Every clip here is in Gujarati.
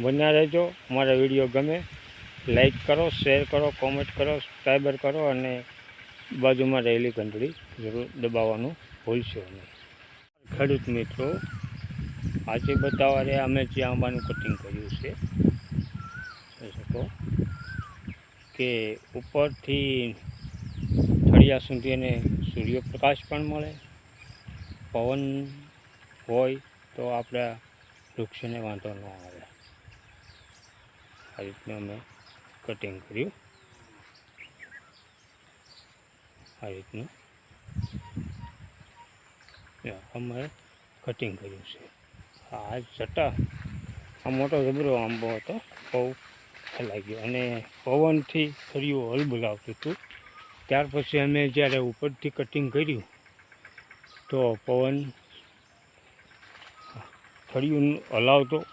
બન્યા રહેજો. અમારા વીડિયો ગમે લાઈક કરો શેર કરો કોમેન્ટ કરો સબસ્ક્રાઈબર કરો અને બાજુમાં રહેલી ઘંટડી જરૂર દબાવવાનું ભૂલશો નહીં. ખેડૂત મિત્રો, આજે બતાવવા રહ્યા અમે જે આંબાનું કટિંગ કર્યું છે. શકો કે ઉપરથી થળિયા સુધી એને સૂર્યપ્રકાશ પણ મળે. પવન હોય તો આપણા વૃક્ષને વાંધો ન આવે. આ રીતનું અમે કટિંગ કર્યું. આ રીતનું. અમે કટિંગ કર્યું છે. આ જટા આ મોટો જબરો આંબો હતો, બહુ ફેલાઈ ગયો. અને પવનથી ફર્યું હલબલાવતું હતું. ત્યાર પછી અમે જ્યારે ઉપરથી કટિંગ કર્યું, તો પવન ફળિયું હલાવતો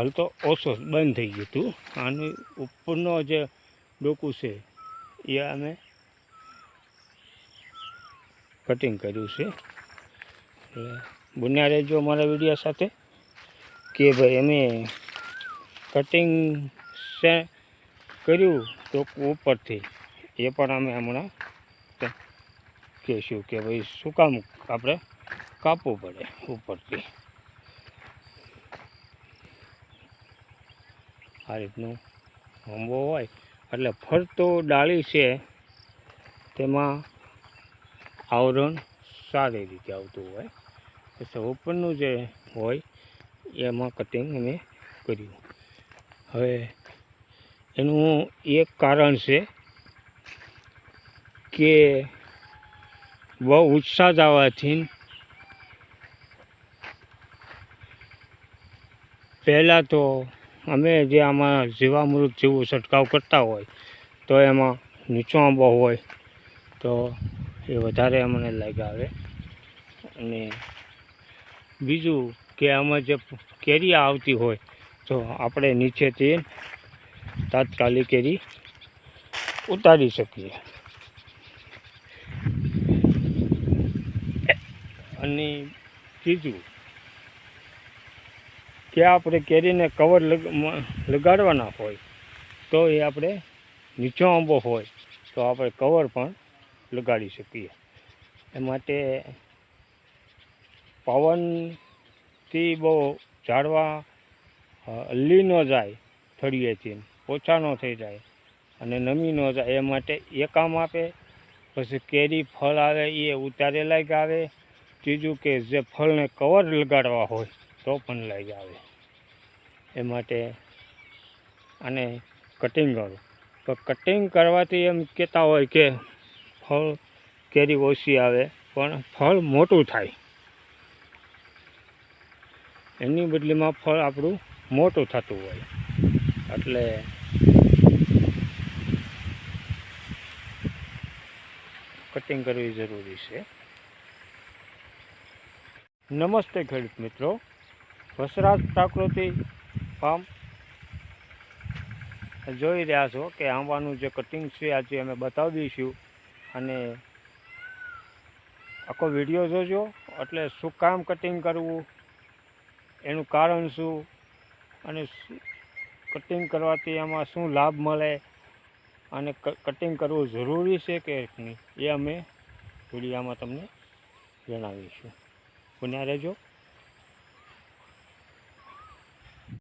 હલતો ઓછો બંધ થઈ ગયું હતું. આનું ઉપરનો જે ડોકું છે, એ અમે કટિંગ કર્યું છે. એટલે બન્યા રહેજો અમારા વિડીયા સાથે કે ભાઈ અમે કટિંગ કર્યું તો ઉપરથી. એ પણ અમે હમણાં કહેશું કે ભાઈ શું કામ આપણે કાપવું પડે ઉપરથી. આ રીતનું આંબો હોય. એટલે ફરતો ડાળી છે, તેમાં આવરણ સારી રીતે આવતું હોય. પછી ઉપરનું જે હોય, એમાં કટિંગ અમે કર્યું. હવે એનું એક કારણ છે કે બહુ ઉત્સાહ આવવાથી પહેલાં તો અમે જે આમાં જીવામૃત જેવું છંટકાવ કરતા હોય, તો એમાં નીચો આંબો હોય, તો એ વધારે અમને લગાવે. અને બીજું કે આમાં જે કેરી આવતી હોય, તો આપણે નીચેથી તાત્કાલિક કેરી ઉતારી શકીએ. અને ત્રીજું કે આપણે કેરીને કવર લગ લગાડવાના હોય, તો એ આપણે નીચો આંબો હોય, તો આપણે કવર પણ લગાડી શકીએ. એ માટે પવનથી બહુ ઝાડવા અલ્લી ન જાય થળીએથી ઓછા ન થઈ જાય અને નમી ન જાય. એ માટે એ કામ આપે, પછી કેરી ફળ આવે, એ ઉતારેલા જ આવે. ત્રીજું કે જે ફળને કવર લગાડવા હોય તો પણ લઈ આવે. એ માટે આને કટિંગ કરો. તો કટિંગ કરવાથી એમ કહેતા હોય કે ફળ કેરી ઓછી આવે, પણ ફળ મોટું થાય. એની બદલીમાં ફળ આપણું મોટું થતું હોય. એટલે કટિંગ કરવી જરૂરી છે. નમસ્તે ખેડૂત મિત્રો. વસરાજ પ્રાકૃતિ ફાર્મ જોઈ રહ્યા છો કે આંબાનું જે કટિંગ છે, આજે અમે બતાવી દઈશું. અને આખો વીડિયો જોજો. એટલે શું કામ કટિંગ કરવું? એનું કારણ શું? અને કટિંગ કરવાથી એમાં શું લાભ મળે? અને કટિંગ કરવું જરૂરી છે કે નહીં? એ અમે વિડીયામાં તમને જણાવીશું. બન્યા રહેજો.